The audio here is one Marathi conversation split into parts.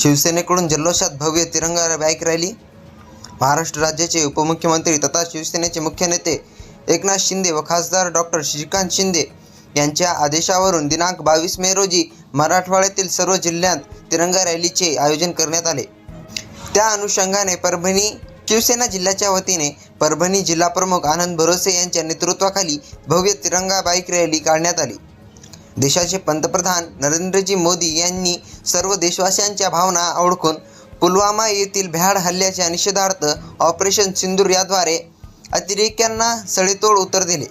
शिवसेनेकडून जल्लोषात भव्य तिरंगा बाईक रॅली. महाराष्ट्र राज्याचे उपमुख्यमंत्री तथा शिवसेनेचे मुख्य नेते एकनाथ शिंदे व खासदार डॉक्टर श्रीकांत शिंदे यांच्या आदेशावरून दिनांक बावीस मे रोजी मराठवाड्यातील सर्व जिल्ह्यात तिरंगा रॅलीचे आयोजन करण्यात आले. त्या अनुषंगाने परभणी शिवसेना जिल्ह्याच्या वतीने परभणी जिल्हा प्रमुख आनंद भरोसे यांच्या नेतृत्वाखाली भव्य तिरंगा बाईक रॅली काढण्यात आली. देशाचे पंतप्रधान नरेंद्रजी मोदी यांनी सर्व देशवासियांच्या भावना ओळखून पुलवामा येथील भ्याड हल्ल्याच्या निषेधार्थ ऑपरेशन सिंदूर याद्वारे अतिरेक्यांना सडेतोड उत्तर दिले.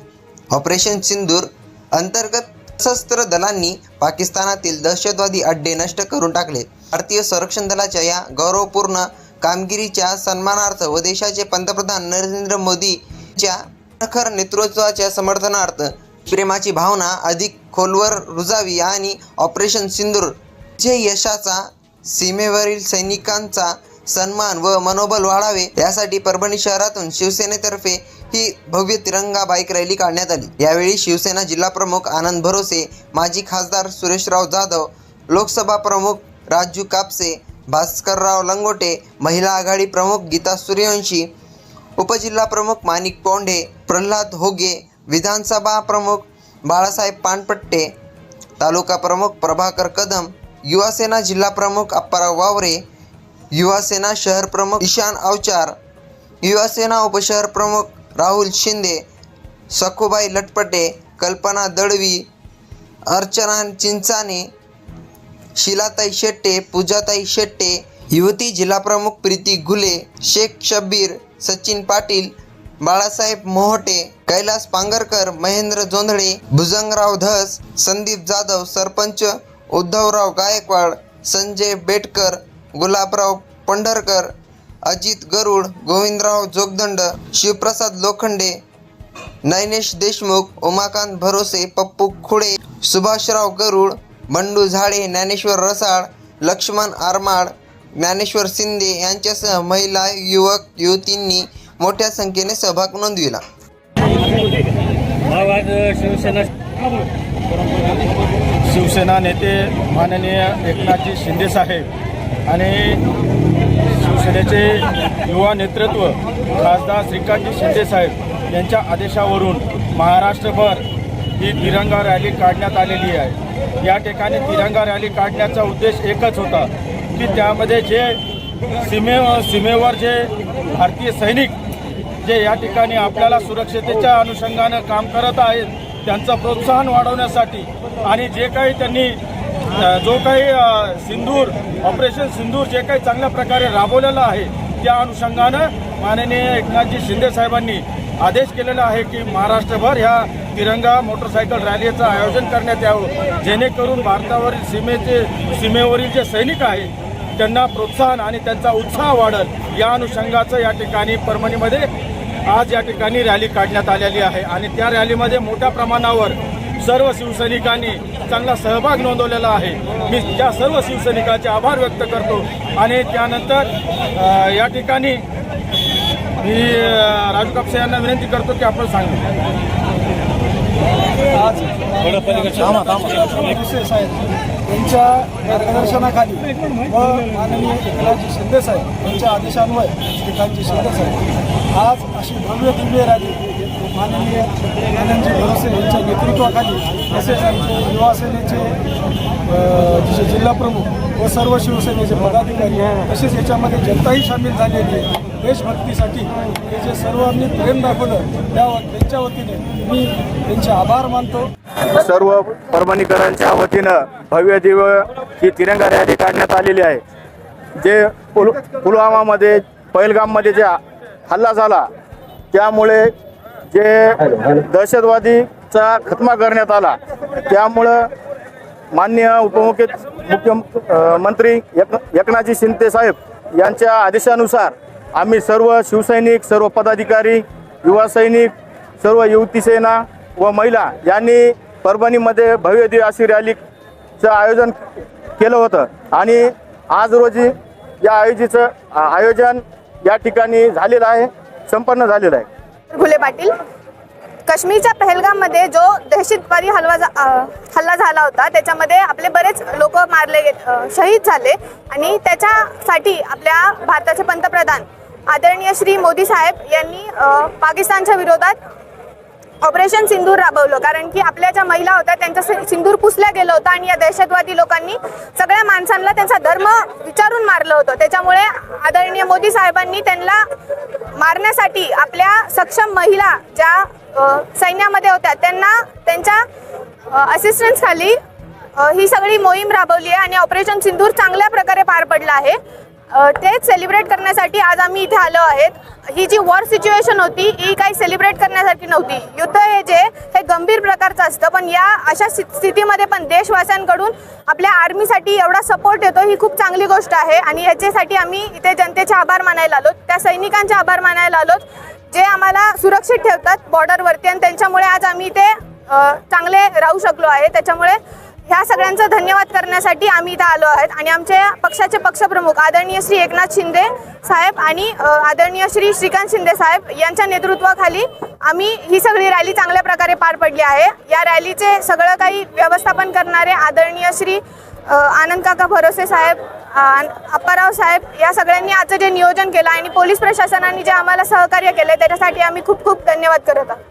ऑपरेशन सिंदूर अंतर्गत सशस्त्र दलांनी पाकिस्तानातील दहशतवादी अड्डे नष्ट करून टाकले. भारतीय संरक्षण दलाच्या या गौरवपूर्ण कामगिरीच्या सन्मानार्थ व देशाचे पंतप्रधान नरेंद्र मोदीच्या प्रखर नेतृत्वाच्या समर्थनार्थ प्रेमाची भावना अधिक खोलवर रुजावी आणि ऑपरेशन सिंदूर जे यशाचा सीमेवरील सैनिकांचा सन्मान व मनोबल वाढावे यासाठी परभणी शहरातून शिवसेनेतर्फे ही भव्य तिरंगा बाईक रॅली काढण्यात आली. यावेळी शिवसेना जिल्हा प्रमुख आनंद भरोसे माजी खासदार सुरेशराव जाधव लोकसभा प्रमुख राजू कापसे भास्करराव लंगोटे महिला आघाडी प्रमुख गीता सूर्यवंशी उपजिल्हा प्रमुख माणिक पोंढे प्रल्हाद होगे विधानसभा प्रमुख बाळासाहेब पानपट्टे तालुका प्रमुख प्रभाकर कदम युवासेना जिल्हा प्रमुख अप्पाराव वावरे युवासेना शहर प्रमुख ईशान अवचार युवासेना उपशहर प्रमुख राहुल शिंदे सखुबाई लटपटे कल्पना दळवी अर्चना चिंचाने शिलाताई शेट्टे पूजाताई शेट्टे युवती जिल्हाप्रमुख प्रीती घुले शेख शब्बीर सचिन पाटील बाळासाहेब मोहटे कैलास पांगरकर महेंद्र जोंधळे भुजंगराव धस संदीप जाधव सरपंच उद्धवराव गायकवाड संजय बेटकर गुलाबराव पंढरकर अजित गरुड गोविंदराव जोगदंड शिवप्रसाद लोखंडे नैनेश देशमुख उमाकांत भरोसे पप्पू खुडे सुभाषराव गरुड बंडू झाडे ज्ञानेश्वर रसाळ लक्ष्मण आरमाड ज्ञानेश्वर शिंदे यांच्यासह महिला युवक युवतींनी मोठ्या संख्येने सहभाग नोंदविला. भाव आज शिवसेना शिवसेना नेते माननीय एकनाथजी शिंदेसाहेब आणि शिवसेनेचे युवा नेतृत्व खासदार श्रीकांतजी शिंदेसाहेब यांच्या आदेशावरून महाराष्ट्रभर ही तिरंगा रॅली काढण्यात आलेली आहे. या ठिकाणी तिरंगा रॅली काढण्याचा उद्देश एकच होता की त्यामध्ये जे सीमे सीमेवर जे भारतीय सैनिक जे या ठिकाणी आपल्याला सुरक्षतेच्या अनुषंगानं काम करत आहेत त्यांचं प्रोत्साहन वाढवण्यासाठी आणि जे काही त्यांनी जो काही सिंदूर ऑपरेशन सिंदूर जे काही चांगल्या प्रकारे राबवलेलं आहे त्या अनुषंगानं माननीय एकनाथजी शिंदे साहेबांनी आदेश केलेला आहे की महाराष्ट्रभर ह्या तिरंगा मोटरसायकल रॅलीचं आयोजन करण्यात यावं. जेणेकरून भारतावरील सीमेचे सीमेवरील जे सैनिक आहेत त्यांना प्रोत्साहन आणि त्यांचा उत्साह वाढल. या अनुषंगाचं या ठिकाणी परभणीमध्ये आज या ठिकाणी रॅली काढण्यात आलेली आहे आणि त्या रॅलीमध्ये मोठ्या प्रमाणावर सर्व शिवसैनिकांनी चांगला सहभाग नोंदवलेला आहे. मी त्या सर्व शिवसैनिकांचे आभार व्यक्त करतो आणि त्यानंतर या ठिकाणी मी राजू कापसे यांना विनंती करतो की आपण सांगू. आज विशेष साहेब त्यांच्या मार्गदर्शनाखाली व माननीय एकनाथजी शिंदे साहेब यांच्या आदेशान्वय श्रीकांतजी शिंदे साहेब आज अशी भव्य दिव्य रॅली माननीय आनंदजी भरोसे यांच्या नेतृत्वाखाली तसेच आमचे युवा सेनेचे व सर्व शिवसेनेचे पदाधिकारी तसेच याच्यामध्ये जनताही सामील झालेली आहे. देशभक्तीसाठी हे जे सर्वांनी प्रेम दाखवलं त्या त्यांच्या वतीने मी त्यांचे आभार मानतो. सर्व परभणीकरांच्या वतीनं भव्य दिव्य ही तिरंगा रॅली काढण्यात आलेली आहे. जे पुल पुलवामामध्ये पहिलगाममध्ये जे हल्ला झाला त्यामुळे जे दहशतवादीचा खत्मा करण्यात आला त्यामुळं मान्य उपमुख्य मुख्यमंत्री मंत्री एक एकनाथजी शिंदे साहेब यांच्या आदेशानुसार आम्ही सर्व शिवसैनिक सर्व पदाधिकारी युवा सैनिक सर्व युवती सेना व महिला यांनी परभणीमध्ये भव्य अशी रॅलीचं आयोजन केलं होतं. आणि आज रोजी या आयोजीचं आयोजन या ठिकाणी झालेलं आहे संपन्न झालेलं आहे. फुले पाटील काश्मीरच्या पहलगाममध्ये जो दहशतवादी हलवा जा हल्ला झाला होता त्याच्यामध्ये आपले बरेच लोक मारले गेले शहीद झाले. आणि त्याच्यासाठी आपल्या भारताचे पंतप्रधान आदरणीय श्री मोदी साहेब यांनी पाकिस्तानच्या विरोधात ऑपरेशन सिंदूर राबवलं. कारण की आपल्या ज्या महिला होत्या त्यांचा सिंदूर पुसल्या गेलं होतं आणि या दहशतवादी लोकांनी सगळ्या माणसांना त्यांचा धर्म विचारून मारलं होतं. त्याच्यामुळे आदरणीय मोदी साहेबांनी त्यांना मारण्यासाठी आपल्या सक्षम महिला ज्या सैन्यामध्ये होत्या त्यांना त्यांच्या असिस्टन्स खाली ही सगळी मोहीम राबवली आहे आणि ऑपरेशन सिंदूर चांगल्या प्रकारे पार पडलं आहे. तेच सेलिब्रेट करण्यासाठी आज आम्ही इथे आलो आहेत. ही जी वॉर सिच्युएशन होती ही काही सेलिब्रेट करण्यासारखी नव्हती. युद्ध हे जे हे गंभीर प्रकारचं असतं पण या अशा स्थितीमध्ये पण देशवासियांकडून आपल्या आर्मीसाठी एवढा सपोर्ट येतो ही खूप चांगली गोष्ट आहे. आणि याच्यासाठी आम्ही इथे जनतेचे आभार मानायला आलो त्या सैनिकांचे आभार मानायला आलोत जे आम्हाला सुरक्षित ठेवतात बॉर्डरवरती आणि त्यांच्यामुळे आज आम्ही इथे चांगले राहू शकलो आहे. त्याच्यामुळे ह्या सगळ्यांचा धन्यवाद करण्यासाठी आम्ही इथं आलो आहेत. आणि आमच्या पक्षाचे पक्षप्रमुख आदरणीय श्री एकनाथ शिंदे साहेब आणि आदरणीय श्री श्रीकांत शिंदे साहेब यांच्या नेतृत्वाखाली आम्ही ही सगळी रॅली चांगल्या प्रकारे पार पडली आहे. या रॅलीचे सगळं काही व्यवस्थापन करणारे आदरणीय श्री आनंद काका भरोसे साहेब अप्पाराव साहेब या सगळ्यांनी आजचं जे नियोजन केलं आणि पोलीस प्रशासनाने जे आम्हाला सहकार्य केलं त्याच्यासाठी आम्ही खूप खूप धन्यवाद करत आहोत.